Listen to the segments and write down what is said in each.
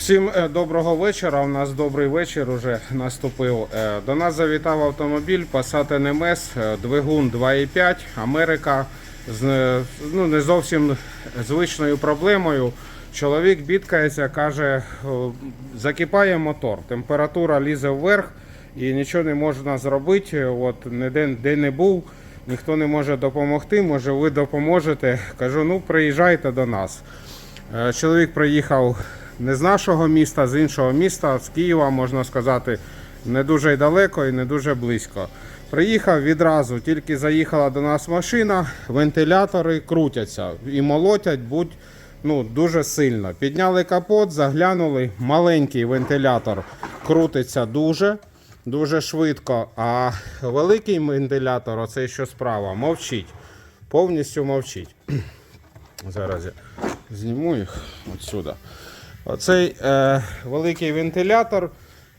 Всім е, доброго вечора. У нас добрий вечір уже наступив. Е, До нас завітав автомобіль Passat NMS, е, двигун 2.5, Америка з ну, не зовсім звичною проблемою. Чоловік бідкається, каже, закипає мотор, температура лізе вверх і нічого не можна зробити. От ніде де не був, ніхто не може допомогти. Може, ви допоможете. Кажу, ну приїжджайте до нас. Чоловік приїхав не з нашого міста, з іншого міста, з Києва, можна сказати, не дуже й далеко і не дуже близько. Приїхав відразу, тільки заїхала до нас машина, вентилятори крутяться і молотять будь ну, дуже сильно. Підняли капот, заглянули, маленький вентилятор крутиться дуже, дуже швидко, а великий вентилятор, оцей що справа, мовчить. Повністю мовчить. Зараз я зніму їх отсюди. Оцей е, великий вентилятор.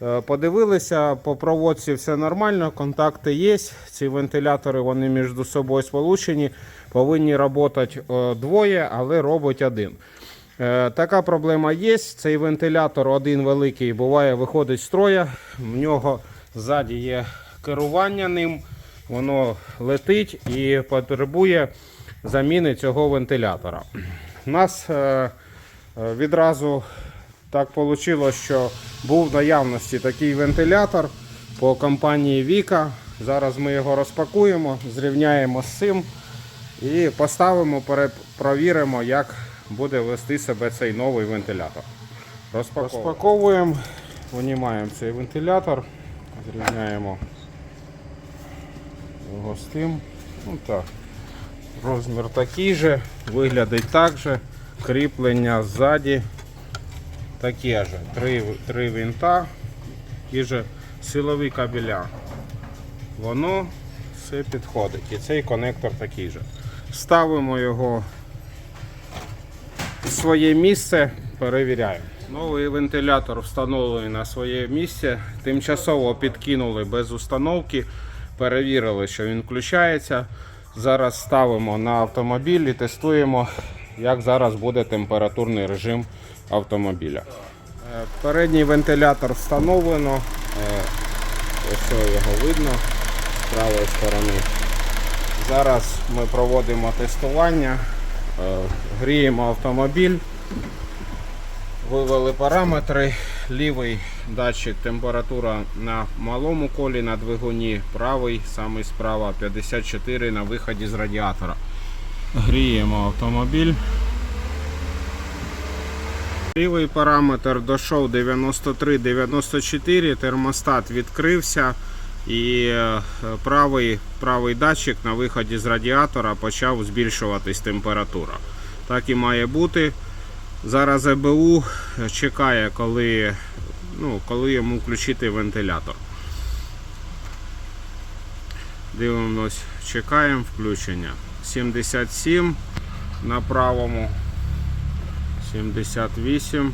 Е, подивилися, по проводці все нормально, контакти є. Ці вентилятори вони між собою сполучені, повинні працювати е, двоє, але робить один. Е, така проблема є. Цей вентилятор один великий буває, виходить з строя. В нього ззаді є керування ним, воно летить і потребує заміни цього вентилятора. У нас відразу так вийшло, що був в наявності такий вентилятор по компанії Віка. Зараз ми його розпакуємо, зрівняємо з цим і поставимо, перепровіримо, як буде вести себе цей новий вентилятор. Розпаковуємо, Розпаковуємо винімаємо цей вентилятор, зрівняємо його з тим. Ну, так. Розмір такий же, виглядить так же, кріплення ззаді таке же. Три, три винта, ті же силові кабеля. Воно все підходить. І цей конектор такий же. Ставимо його в своє місце, перевіряємо. Новий вентилятор встановлений на своє місце. Тимчасово підкинули без установки, перевірили, що він включається. Зараз ставимо на автомобіль і тестуємо, як зараз буде температурний режим автомобіля. Е, Передній вентилятор встановлено. Е, Ось його видно з правої сторони. Зараз ми проводимо тестування, е, гріємо автомобіль, вивели параметри. Лівий датчик температура на малому колі на двигуні, правий самий справа 54 на виході з радіатора. Гріємо автомобіль. Лівий параметр дійшов 93-94, термостат відкрився і е, правий, правий датчик на виході з радіатора почав збільшуватись температура. Так і має бути. Зараз ЕБУ чекає, коли, ну, коли йому включити вентилятор. Дивимось, чекаємо включення. 77 на правому. 78.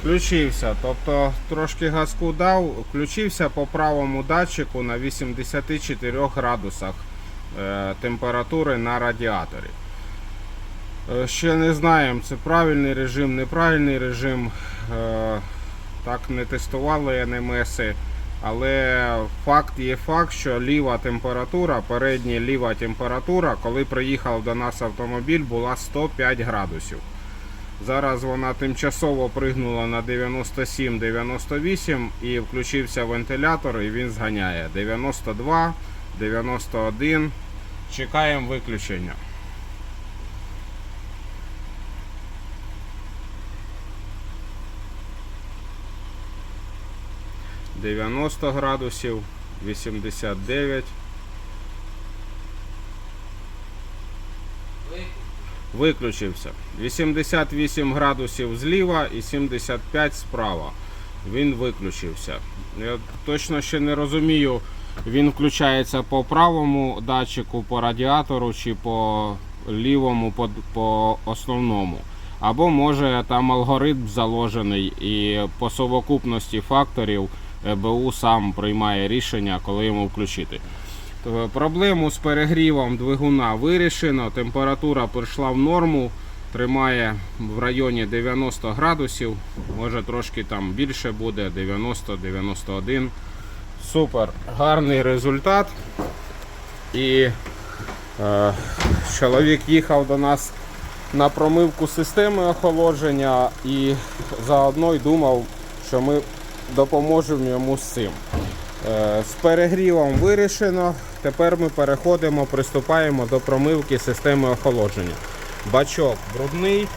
Включився, тобто трошки газку дав, включився по правому датчику на 84 градусах е, температури на радіаторі. Е, ще не знаємо, це правильний режим, неправильний режим. Е, так не тестували НМСи. Але факт є факт, що ліва температура, передня ліва температура, коли приїхав до нас автомобіль, була 105 градусів. Зараз вона тимчасово пригнула на 97-98 і включився вентилятор і він зганяє 92, 91. Чекаємо виключення. – 90 градусів, 89. Виключився. 88 градусів зліва і 75 справа. Він виключився. Я точно ще не розумію, він включається по правому датчику, по радіатору чи по лівому, по, по основному. Або може там алгоритм заложений і по совокупності факторів ЕБУ сам приймає рішення, коли йому включити. Проблему з перегрівом двигуна вирішено, температура прийшла в норму. тримає в районі 90 градусів, може трошки там більше буде, 90-91. Супер, гарний результат. І е, чоловік їхав до нас на промивку системи охолодження і заодно й думав, що ми допоможемо йому з цим. Е, З перегрівом вирішено. Тепер ми переходимо, приступаємо до промивки системи охолодження. Бачок брудний,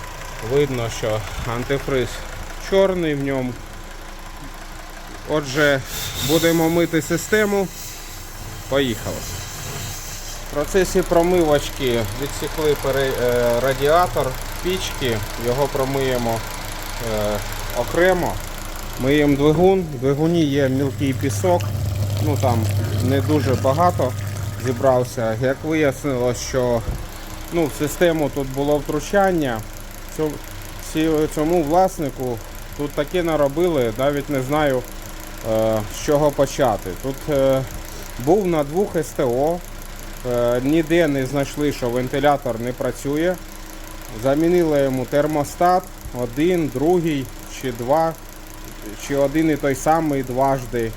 видно, що антифриз чорний в ньому. Отже, будемо мити систему. Поїхали. В процесі промивочки відсікли е, радіатор пічки, його промиємо е, окремо. Миємо двигун. В двигуні є мілкий пісок, ну там не дуже багато зібрався. Як вияснилось, що ну, в систему тут було втручання, цьому, власнику тут таке наробили, навіть не знаю е, з чого почати. Тут е, був на двох СТО, е, ніде не знайшли, що вентилятор не працює. Замінили йому термостат, один, другий чи два, чи один і той самий дважди.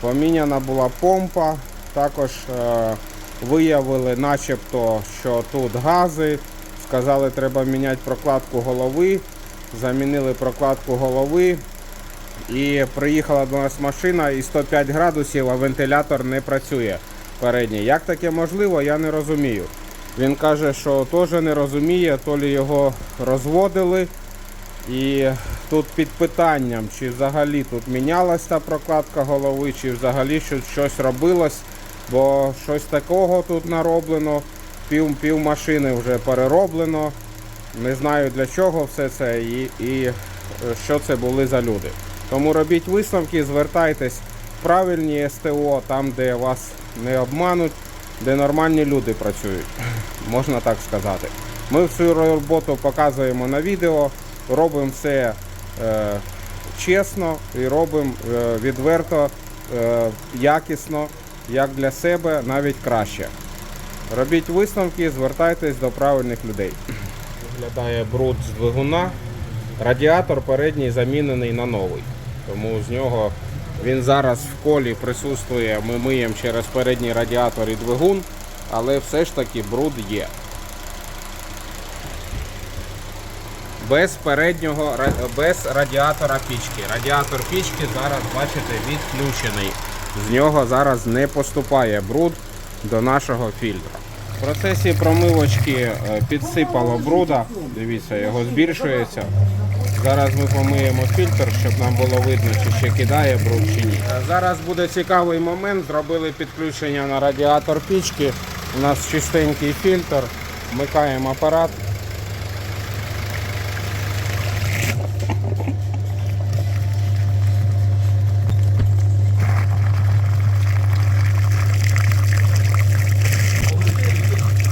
Поміняна була помпа, також е, виявили начебто, що тут гази. Сказали, треба міняти прокладку голови. Замінили прокладку голови. І приїхала до нас машина і 105 градусів, а вентилятор не працює передній. Як таке можливо, я не розумію. Він каже, що теж не розуміє, то лі його розводили. І тут під питанням, чи взагалі тут мінялась та прокладка голови, чи взагалі щось, щось робилось, бо щось такого тут нароблено, пів, пів машини вже перероблено. Не знаю для чого все це і, і е, що це були за люди. Тому робіть висновки, звертайтесь в правильні СТО, там, де вас не обмануть, де нормальні люди працюють, можна так сказати. Ми всю роботу показуємо на відео, робимо все е, чесно і робимо е, відверто, е, якісно, як для себе, навіть краще. Робіть висновки, звертайтесь до правильних людей. Виглядає бруд з двигуна. Радіатор передній замінений на новий. Тому з нього він зараз в колі присутствує. Ми миємо через передній радіатор і двигун, але все ж таки бруд є. Без переднього без радіатора пічки. Радіатор пічки зараз, бачите, відключений. З нього зараз не поступає бруд до нашого фільтра. В процесі промивочки е, підсипало бруда. Дивіться, його збільшується. Зараз ми помиємо фільтр, щоб нам було видно, чи ще кидає бруд чи ні. Е, Зараз буде цікавий момент. Зробили підключення на радіатор пічки. У нас чистенький фільтр. Вмикаємо апарат.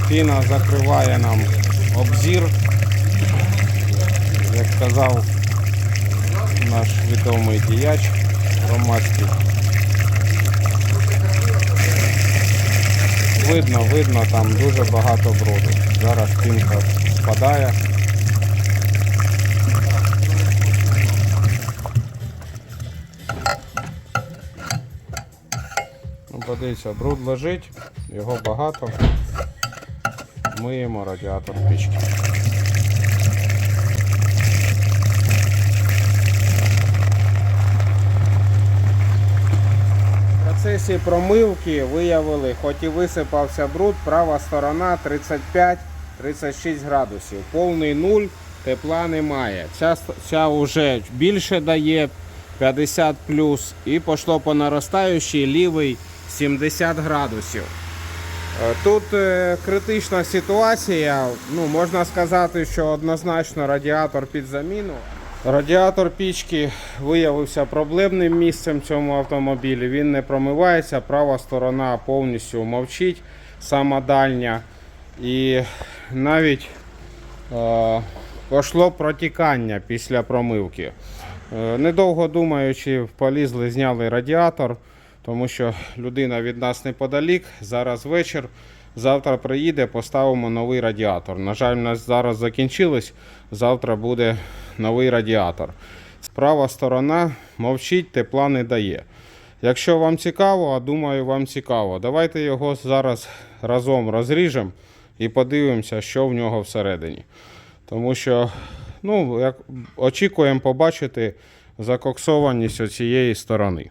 Піна закриває нам обзір. Як сказав наш відомий діяч громадський. Видно, видно, там дуже багато бруду. Зараз пінка спадає. Ну, подивіться, бруд лежить, його багато. Миємо радіатор пічки. Процесі промивки виявили, хоч і висипався бруд, права сторона 35-36 градусів. Повний нуль, тепла немає. Ця, ця вже більше дає 50 плюс і пішло по наростаючій лівий 70 градусів. Е, Тут е, критична ситуація. Ну, можна сказати, що однозначно радіатор під заміну. Радіатор пічки виявився проблемним місцем цьому автомобілі. Він не промивається, права сторона повністю мовчить, сама дальня. І навіть е, пішло протікання після промивки. Е, недовго думаючи, полізли, зняли радіатор, тому що людина від нас неподалік. Зараз вечір. Завтра приїде, поставимо новий радіатор. На жаль, у нас зараз закінчилось. Завтра буде новий радіатор. Права сторона мовчить, тепла не дає. Якщо вам цікаво, а думаю, вам цікаво, давайте його зараз разом розріжемо і подивимося, що в нього всередині. Тому що ну, як, очікуємо побачити закоксованість цієї сторони.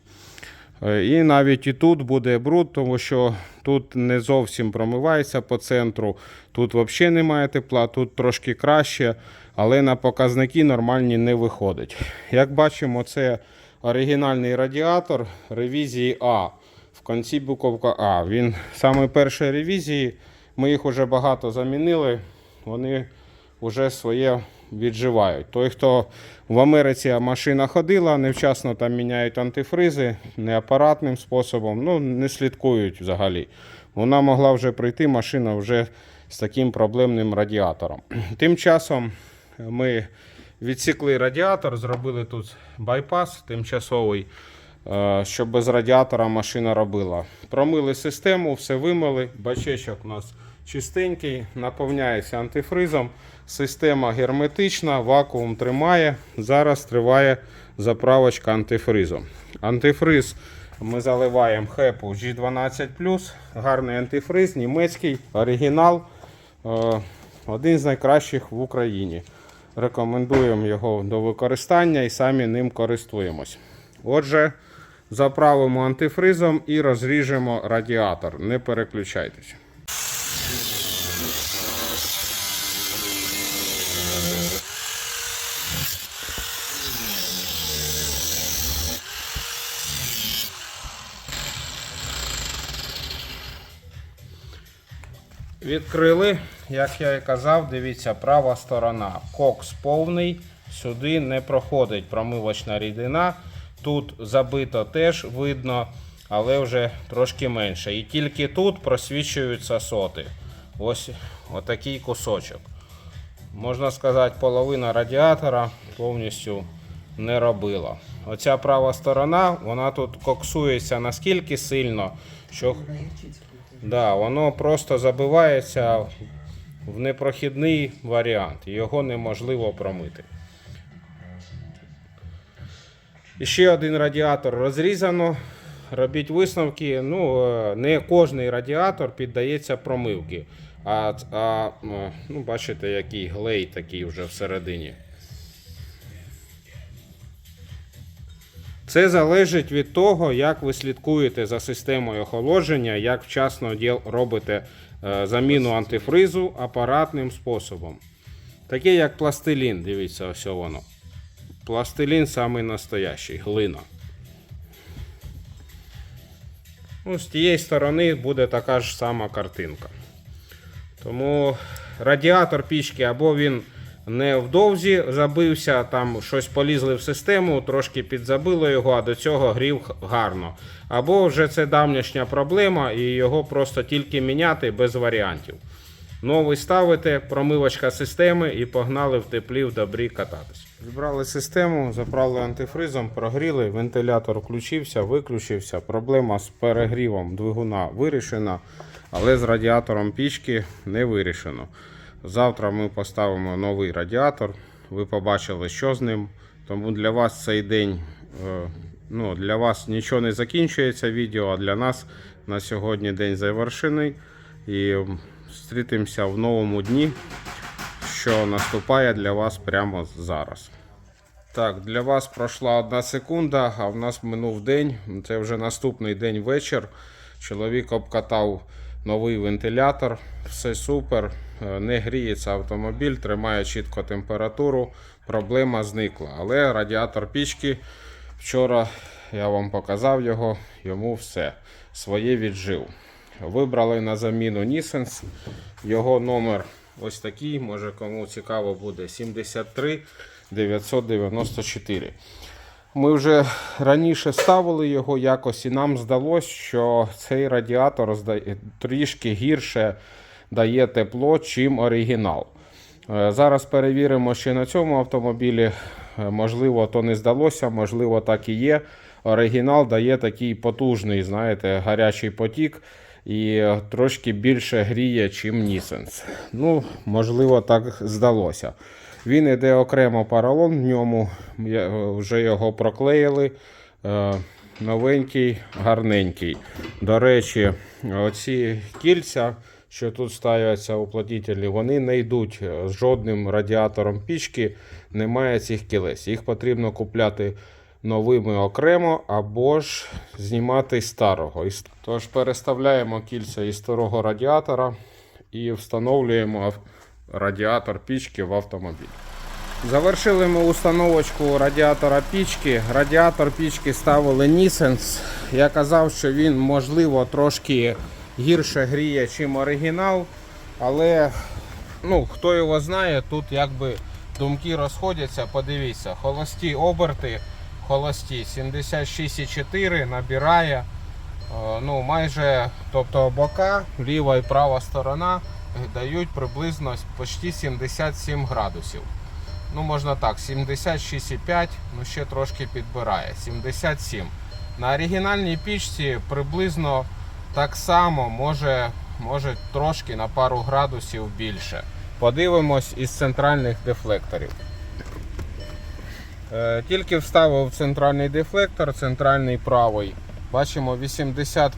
Е, І навіть і тут буде бруд, тому що тут не зовсім промивається по центру, тут взагалі немає тепла, тут трошки краще, але на показники нормальні не виходить. Як бачимо, це оригінальний радіатор ревізії А. В кінці буковка А. Він саме першої ревізії. Ми їх вже багато замінили. Вони вже своє відживають. Той, хто в Америці машина ходила, невчасно там міняють антифризи неапаратним способом, ну не слідкують взагалі. Вона могла вже прийти, машина вже з таким проблемним радіатором. Тим часом ми відсікли радіатор, зробили тут байпас тимчасовий, е, щоб без радіатора машина робила. Промили систему, все вимили. Бачечок у нас чистенький, наповняється антифризом. Система герметична, вакуум тримає. Зараз триває заправочка антифризом. Антифриз ми заливаємо хепу G12, гарний антифриз, німецький, оригінал. Е, Один з найкращих в Україні. Рекомендуємо його до використання і самі ним користуємось. Отже, заправимо антифризом і розріжемо радіатор. Не переключайтеся. Відкрили, як я і казав, дивіться, права сторона. Кокс повний, сюди не проходить промивочна рідина. Тут забито теж видно, але вже трошки менше. І тільки тут просвічуються соти. Ось отакий кусочок. Можна сказати, половина радіатора повністю не робила. Оця права сторона, вона тут коксується наскільки сильно, що Да, воно просто забивається в непрохідний варіант. Його неможливо промити. Ще один радіатор розрізано. Робіть висновки. Ну, е, не кожний радіатор піддається промивки. А, а ну, бачите, який глей такий вже всередині. Це залежить від того, як ви слідкуєте за системою охолодження, як вчасно робите е, заміну антифризу апаратним способом. Таке як пластилін, дивіться, ось воно. Пластилін самий настоящий, глина. Ну, з тієї сторони буде така ж сама картинка. Тому радіатор пічки або він невдовзі забився, там щось полізли в систему, трошки підзабило його, а до цього грів гарно. Або вже це давнішня проблема, і його просто тільки міняти без варіантів. Новий ставите, промивочка системи і погнали в теплі в добрі кататись. Зібрали систему, заправили антифризом, прогріли, вентилятор включився, виключився. Проблема з перегрівом двигуна вирішена, але з радіатором пічки не вирішено. Завтра ми поставимо новий радіатор. Ви побачили, що з ним. Тому для вас цей день, е, ну, для вас нічого не закінчується відео, а для нас на сьогодні день завершений. І зустрітимося в новому дні, що наступає для вас прямо зараз. Так, для вас пройшла одна секунда, а в нас минув день. Це вже наступний день вечір. Чоловік обкатав новий вентилятор, все супер. Е, Не гріється автомобіль, тримає чітко температуру. Проблема зникла. Але радіатор пічки вчора я вам показав його, йому все своє віджив. Вибрали на заміну Нісенс. Його номер ось такий. Може кому цікаво буде 73 994. Ми вже раніше ставили його якось, і нам здалося, що цей радіатор трішки гірше дає тепло, чим оригінал. Е, Зараз перевіримо, чи на цьому автомобілі. Е, Можливо, то не здалося, можливо, так і є. Оригінал дає такий потужний, знаєте, гарячий потік. І трошки більше гріє, чим Нісенс. Ну, можливо, так здалося. Він іде окремо поролон, в ньому вже його проклеїли. Е, Новенький, гарненький. До речі, оці кільця, що тут ставляться уплотнителі, вони не йдуть з жодним радіатором пічки, немає цих кілець. Їх потрібно купляти новими окремо або ж знімати старого. Тож переставляємо кільця із старого радіатора і встановлюємо радіатор пічки в автомобіль. Завершили ми установочку радіатора пічки. Радіатор пічки ставили Nissens. Я казав, що він можливо трошки гірше гріє, чим оригінал. Але ну, хто його знає, тут якби думки розходяться. Подивіться, холості оберти, холості 76,4 набирає. Е, Ну, майже, тобто бока, ліва і права сторона е, дають приблизно почти 77 градусів. Ну, можна так, 76,5, ну ще трошки підбирає. 77. На оригінальній пічці приблизно так само, може, може трошки на пару градусів більше. Подивимось із центральних дефлекторів. Е, Тільки вставив центральний дефлектор, центральний правий. Бачимо 80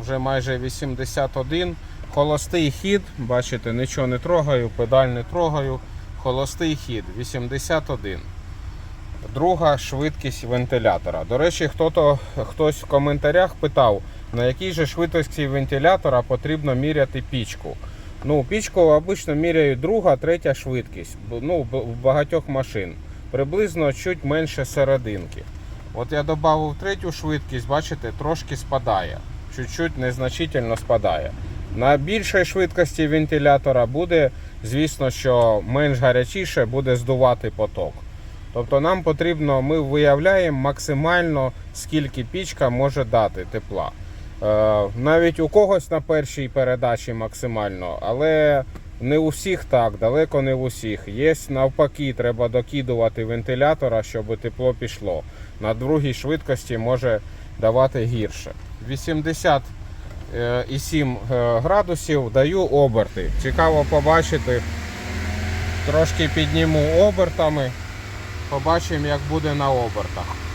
вже майже 81. Холостий хід, бачите, нічого не трогаю, педаль не трогаю. Холостий хід 81. Друга швидкість вентилятора. До речі, хто-то, хтось в коментарях питав, на якій же швидкості вентилятора потрібно міряти пічку. Ну, пічку обично міряють друга, третя швидкість. Ну, в багатьох машин. Приблизно чуть менше серединки. От я додав третю швидкість, бачите, трошки спадає. Чуть-чуть незначительно спадає. На більшій швидкості вентилятора буде, звісно, що менш гарячіше буде здувати поток. Тобто нам потрібно, ми виявляємо максимально, скільки пічка може дати тепла. Е, навіть у когось на першій передачі максимально, але не у всіх так, далеко не у всіх. Є навпаки, треба докидувати вентилятора, щоб тепло пішло. На другій швидкості може давати гірше. 80 е, і 7 е, градусів даю оберти. Цікаво побачити. Трошки підніму обертами. Побачимо, як буде на обертах.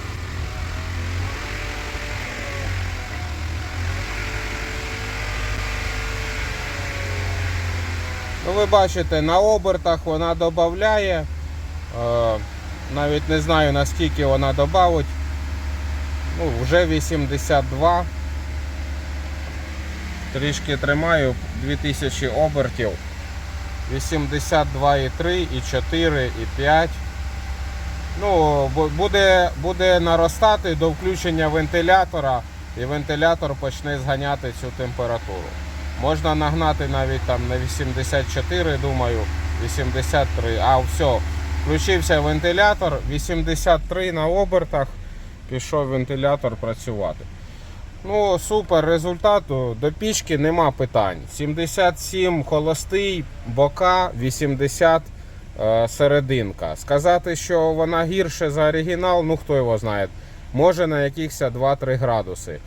Ну, ви бачите, на обертах вона додає. Е, навіть не знаю наскільки вона додавить. Ну, вже 82. Трішки тримаю 2000 обертів. 82,3, і 4, і 5. Ну, буде, буде наростати до включення вентилятора, і вентилятор почне зганяти цю температуру. Можна нагнати навіть там на 84, думаю, 83. А все, включився вентилятор, 83 на обертах, пішов вентилятор працювати. Ну, супер результату. До пічки нема питань. 77 холостий, бока, 80 е, серединка. Сказати, що вона гірше за оригінал, ну хто його знає. Може на якихось 2-3 градуси.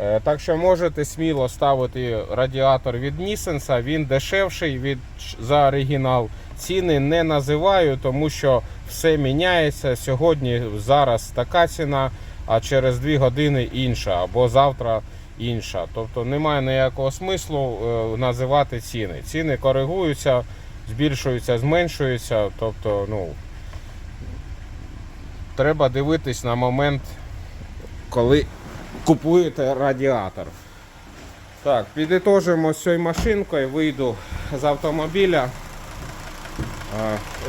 Е, Так що можете сміло ставити радіатор від Нісенса, він дешевший від, за оригінал. Ціни не називаю, тому що все міняється. Сьогодні зараз така ціна, а через 2 години інша, або завтра інша. Тобто немає ніякого смислу е, називати ціни. Ціни коригуються, збільшуються, зменшуються. Тобто, ну, треба дивитись на момент, коли купуєте радіатор. Так, підітожимо з цією машинкою, вийду з автомобіля.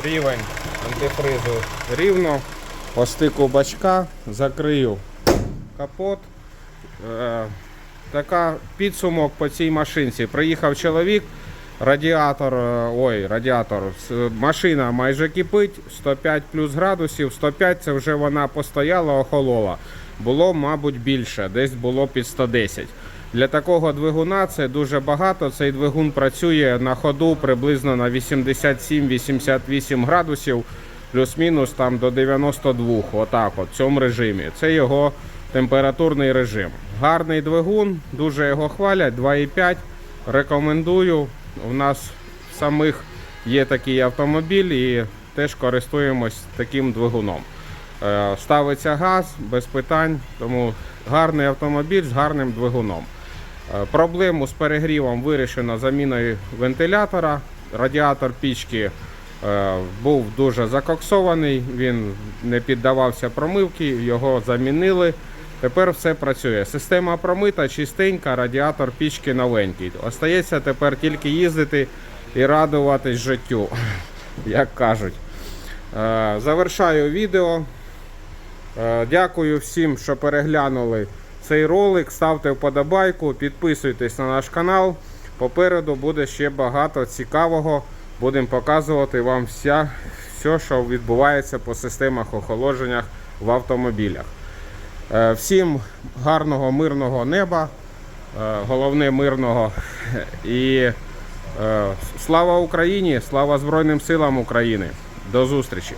Рівень антифризу рівно. По стику бачка закрию капот. Е, Така підсумок по цій машинці. Приїхав чоловік, радіатор, е, ой, радіатор, машина майже кипить, 105 плюс градусів, 105 це вже вона постояла, охолола. Було, мабуть, більше, десь було під 110. Для такого двигуна це дуже багато. Цей двигун працює на ходу приблизно на 87-88 градусів, плюс-мінус там до 92, отак, от, в цьому режимі. Це його температурний режим. Гарний двигун, дуже його хвалять, 2,5. Рекомендую. У нас самих є такий автомобіль і теж користуємось таким двигуном. Е, Ставиться газ без питань, тому гарний автомобіль з гарним двигуном. Е, Проблему з перегрівом вирішено заміною вентилятора. Радіатор пічки е, був дуже закоксований, він не піддавався промивці, його замінили. Тепер все працює. Система промита, чистенька, радіатор пічки новенький. Остається тепер тільки їздити і радуватись життю, як кажуть. Завершаю відео. Е, Дякую всім, що переглянули цей ролик. Ставте вподобайку, підписуйтесь на наш канал. Попереду буде ще багато цікавого. Будемо показувати вам вся, все, що відбувається по системах охолодження в автомобілях. Е, Всім гарного, мирного неба, е, головне мирного. І слава Україні, слава Збройним силам України. До зустрічі!